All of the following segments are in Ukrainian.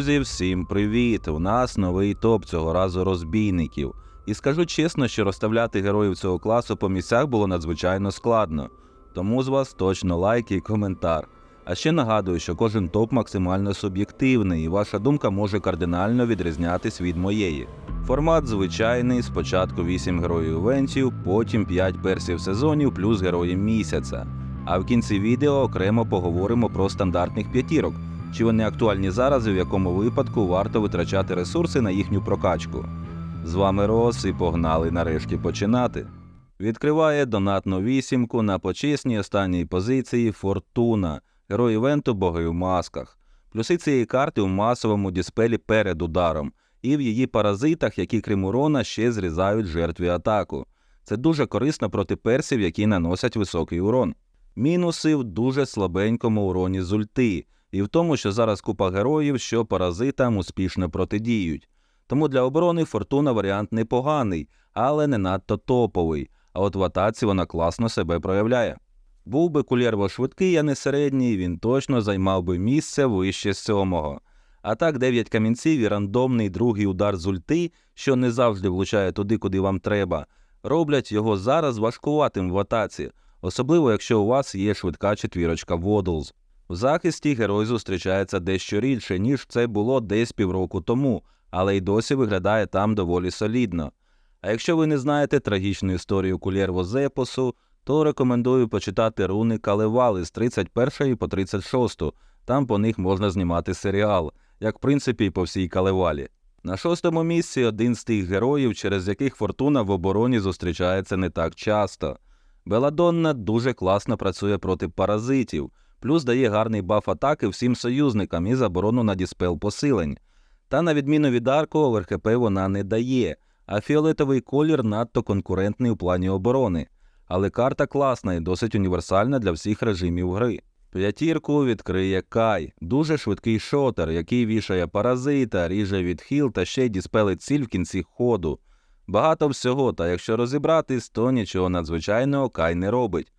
Друзі, всім привіт! У нас новий топ цього разу розбійників. І скажу чесно, що розставляти героїв цього класу по місцях було надзвичайно складно. Тому з вас точно лайк і коментар. А ще нагадую, що кожен топ максимально суб'єктивний, і ваша думка може кардинально відрізнятись від моєї. Формат звичайний: спочатку 8 героїв івентів, потім 5 персів сезонів плюс герої місяця. А в кінці відео окремо поговоримо про стандартних п'ятірок, чи вони актуальні зараз і в якому випадку варто витрачати ресурси на їхню прокачку. З вами Рос і погнали нарешті починати. Відкриває донатну вісімку на почесній останній позиції Фортуна, герой івенту Боги в масках. Плюси цієї карти у масовому діспелі перед ударом і в її паразитах, які крім урона ще зрізають жертві атаку. Це дуже корисно проти персів, які наносять високий урон. Мінуси в дуже слабенькому уроні з ульти, і в тому, що зараз купа героїв, що паразитам успішно протидіють. Тому для оборони фортуна варіант непоганий, але не надто топовий. А от в атаці вона класно себе проявляє. Був би кулєрво швидкий, а не середній, він точно займав би місце вище сьомого. А так 9 камінців і рандомний другий удар з ульти, що не завжди влучає туди, куди вам треба, роблять його зараз важкуватим в атаці, особливо якщо у вас є швидка четвірочка Водлз. В захисті герой зустрічається дещо рідше, ніж це було десь півроку тому, але й досі виглядає там доволі солідно. А якщо ви не знаєте трагічну історію Кулєрво з епосу, то рекомендую почитати руни Калевали з 31 по 36, там по них можна знімати серіал, як в принципі і по всій Калевалі. На шостому місці один з тих героїв, через яких фортуна в обороні зустрічається не так часто. Беладонна дуже класно працює проти паразитів, плюс дає гарний баф атаки всім союзникам і заборону на діспел посилень. Та на відміну від Арко, в РХП вона не дає, а фіолетовий колір надто конкурентний у плані оборони. Але карта класна і досить універсальна для всіх режимів гри. П'ятірку відкриє Кай, дуже швидкий шотер, який вішає паразита, ріже відхил та ще й діспелить ціль в кінці ходу. Багато всього, та якщо розібратись, то нічого надзвичайного Кай не робить.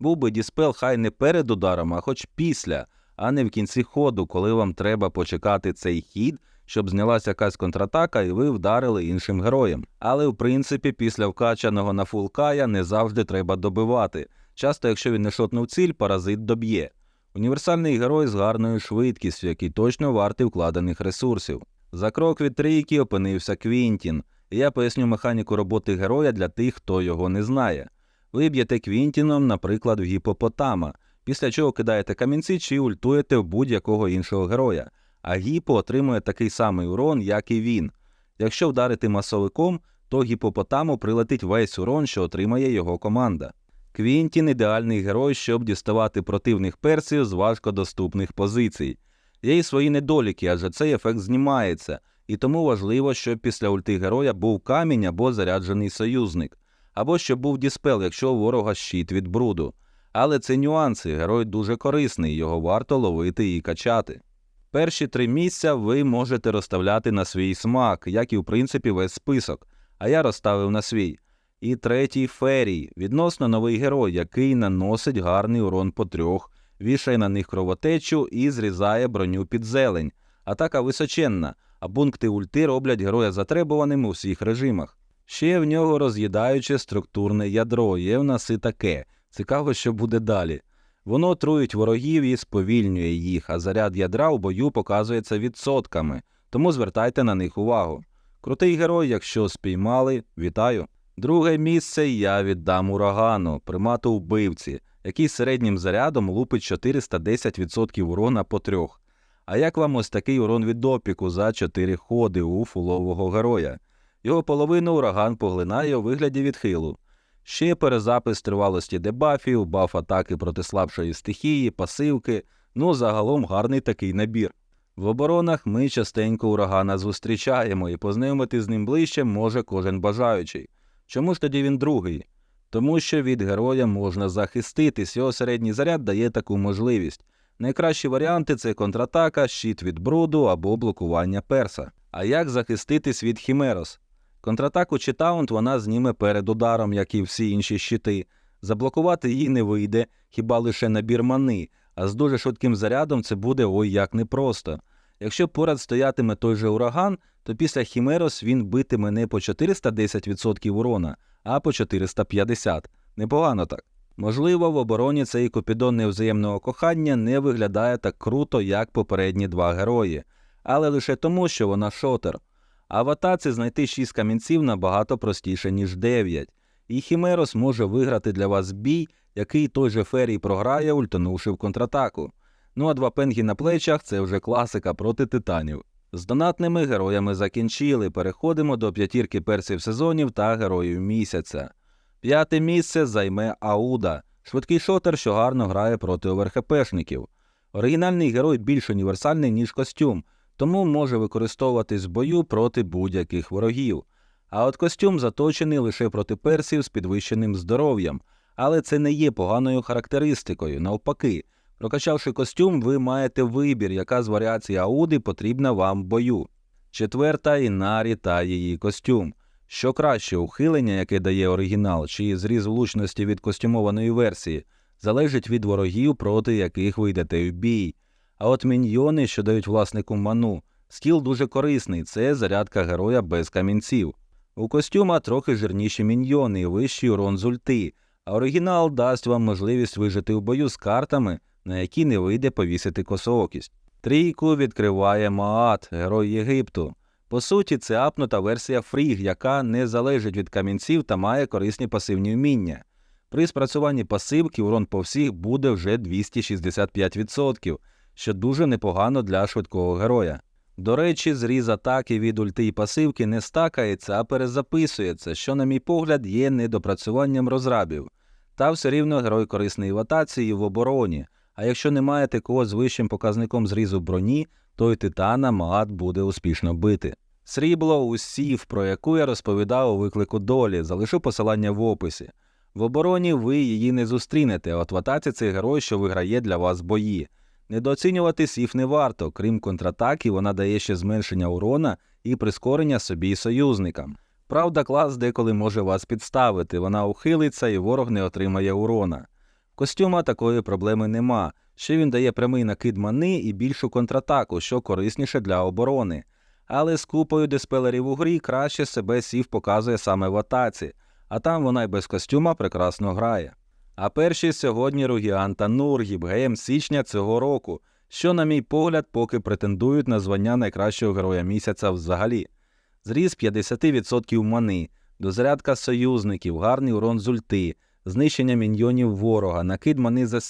Був би діспел хай не перед ударом, а хоч після, а не в кінці ходу, коли вам треба почекати цей хід, щоб знялася якась контратака і ви вдарили іншим героєм. Але в принципі, після вкачаного на фул Кая не завжди треба добивати. Часто, якщо він не шотнув ціль, паразит доб'є. Універсальний герой з гарною швидкістю, який точно вартий вкладених ресурсів. За крок від трійки опинився Квінтін, я поясню механіку роботи героя для тих, хто його не знає. Ви б'єте Квінтіном, наприклад, в гіпопотама, після чого кидаєте камінці чи ультуєте в будь-якого іншого героя, а гіпо отримує такий самий урон, як і він. Якщо вдарити масовиком, то гіпопотаму прилетить весь урон, що отримає його команда. Квінтін ідеальний герой, щоб діставати противних персів з важкодоступних позицій. Є й свої недоліки, адже цей ефект знімається, і тому важливо, щоб після ульти героя був камінь або заряджений союзник, або щоб був діспел, якщо у ворога щит від бруду. Але це нюанси, герой дуже корисний, його варто ловити і качати. Перші три місця ви можете розставляти на свій смак, як і в принципі весь список, а я розставив на свій. І третій ферій, відносно новий герой, який наносить гарний урон по трьох, вішає на них кровотечу і зрізає броню під зелень. Атака височенна, а пункти ульти роблять героя затребуваним у всіх режимах. Ще в нього роз'їдаюче структурне ядро, є в нас і таке. Цікаво, що буде далі. Воно отруїть ворогів і сповільнює їх, а заряд ядра у бою показується відсотками, тому звертайте на них увагу. Крутий герой, якщо спіймали, вітаю. Друге місце я віддам урагану, примату вбивці, який середнім зарядом лупить 410% урона по трьох. А як вам ось такий урон від опіку за 4 ходи у фулового героя? Його половину ураган поглинає у вигляді відхилу. Ще перезапис тривалості дебафів, баф атаки проти слабшої стихії, пасивки, ну загалом гарний такий набір. В оборонах ми частенько урагана зустрічаємо і познайомити з ним ближче може кожен бажаючий. Чому ж тоді він другий? Тому що від героя можна захиститись, його середній заряд дає таку можливість. Найкращі варіанти це контратака, щит від бруду або блокування перса. А як захиститись від Хімерос? Контратаку чи таунт вона зніме перед ударом, як і всі інші щити. Заблокувати її не вийде, хіба лише набір мани, а з дуже швидким зарядом це буде ой як непросто. Якщо поряд стоятиме той же ураган, то після Хімерос він битиме не по 410% урона, а по 450%. Непогано так. Можливо, в обороні цей купідон невзаємного кохання не виглядає так круто, як попередні два герої, але лише тому, що вона шотер. А в атаці знайти 6 камінців набагато простіше, ніж 9. І Хімерос може виграти для вас бій, який той же Ферій програє, ультанувши в контратаку. Ну а два пенгі на плечах це вже класика проти титанів. З донатними героями закінчили. Переходимо до п'ятірки персів сезонів та героїв місяця. П'яте місце займе Ауда, швидкий шотер, що гарно грає проти оверхепешників. Оригінальний герой більш універсальний, ніж костюм, тому може використовуватись в бою проти будь-яких ворогів. А от костюм заточений лише проти персів з підвищеним здоров'ям, але це не є поганою характеристикою. Навпаки, прокачавши костюм, ви маєте вибір, яка з варіацій Ауди потрібна вам в бою. Четверта Інарі та її костюм. Що краще, ухилення, яке дає оригінал, чи зріз влучності від костюмованої версії, залежить від ворогів, проти яких ви йдете в бій. А от міньйони, що дають власнику ману, скіл дуже корисний, це зарядка героя без камінців. У костюма трохи жирніші міньйони і вищий урон з ульти, а оригінал дасть вам можливість вижити в бою з картами, на які не вийде повісити косоокість. Трійку відкриває Маат, герой Єгипту. По суті, це апнута версія Фріг, яка не залежить від камінців та має корисні пасивні вміння. При спрацюванні пасивки урон по всіх буде вже 265%, що дуже непогано для швидкого героя. До речі, зріз атаки від ульти і пасивки не стакається, а перезаписується, що, на мій погляд, є недопрацюванням розрабів. Та все рівно герой корисний в атаці і в обороні. А якщо не маєте когось з вищим показником зрізу броні, то й титана Маат буде успішно бити. Срібло усів, про яку я розповідав у виклику долі, залишу посилання в описі. В обороні ви її не зустрінете, от в атаці цей герой, що виграє для вас бої. Недооцінювати сів не варто, крім контратаки, вона дає ще зменшення урона і прискорення собі й союзникам. Правда, клас деколи може вас підставити, вона ухилиться і ворог не отримає урона. Костюма такої проблеми нема. Ще він дає прямий накид мани і більшу контратаку, що корисніше для оборони. Але з купою диспелерів у грі краще себе сів показує саме в атаці, а там вона й без костюма прекрасно грає. А перші сьогодні Ругіан та Нургіб ГМ січня цього року, що, на мій погляд, поки претендують на звання найкращого героя місяця взагалі. Зріз 50% мани, дозарядка союзників, гарний урон з ульти, знищення міньйонів ворога, накид мани за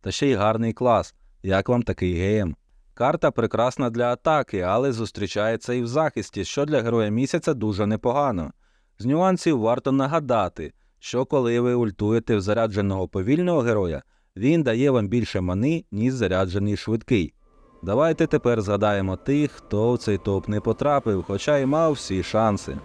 та ще й гарний клас. Як вам такий ГМ? Карта прекрасна для атаки, але зустрічається і в захисті, що для героя місяця дуже непогано. З нюансів варто нагадати, що коли ви ультуєте в зарядженого повільного героя, він дає вам більше мани, ніж заряджений швидкий. Давайте тепер згадаємо тих, хто в цей топ не потрапив, хоча й мав всі шанси.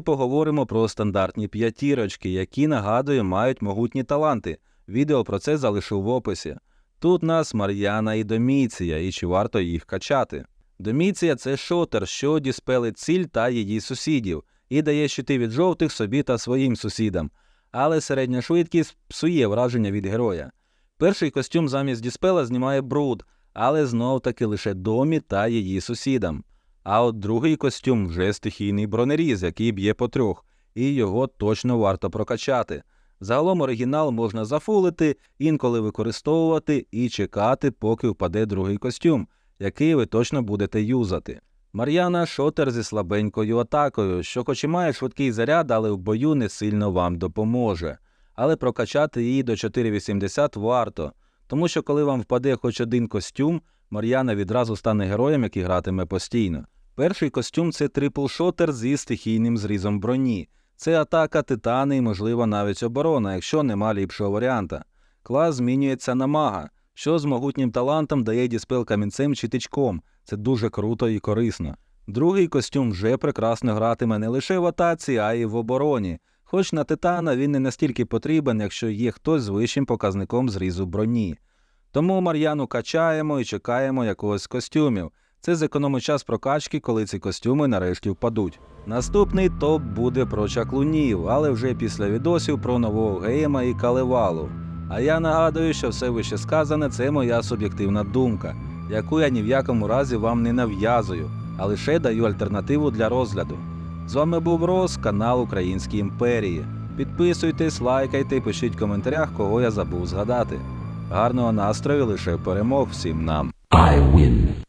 Поговоримо про стандартні п'ятірочки, які, нагадую, мають могутні таланти. Відео про це залишу в описі. Тут нас Мар'яна і Доміція, і чи варто їх качати. Доміція це шотер, що діспелить ціль та її сусідів, і дає щити від жовтих собі та своїм сусідам. Але середня швидкість псує враження від героя. Перший костюм замість діспела знімає бруд, але знов таки лише домі та її сусідам. А от другий костюм вже стихійний бронеріз, який б'є по трьох, і його точно варто прокачати. Загалом оригінал можна зафулити, інколи використовувати і чекати, поки впаде другий костюм, який ви точно будете юзати. Мар'яна шотер зі слабенькою атакою, що хоч і має швидкий заряд, але в бою не сильно вам допоможе. Але прокачати її до 4,80 варто, тому що коли вам впаде хоч один костюм, Мар'яна відразу стане героєм, який гратиме постійно. Перший костюм це трипл-шотер зі стихійним зрізом броні. Це атака титани і, можливо, навіть оборона, якщо нема ліпшого варіанта. Клас змінюється на мага, що з могутнім талантом дає діспел камінцем чи тичком. Це дуже круто і корисно. Другий костюм вже прекрасно гратиме не лише в атаці, а й в обороні. Хоч на титана він не настільки потрібен, якщо є хтось з вищим показником зрізу броні. Тому Мар'яну качаємо і чекаємо якогось костюмів. Це зекономить час прокачки, коли ці костюми нарешті впадуть. Наступний топ буде про чаклунів, але вже після відосів про нового гейма і каливалу. А я нагадую, що все вище сказане це моя суб'єктивна думка, яку я ні в якому разі вам не нав'язую, а лише даю альтернативу для розгляду. З вами був Рос, канал Українські імперії. Підписуйтесь, лайкайте пишіть в коментарях, кого я забув згадати. Гарного настрою лише перемог всім нам. I win.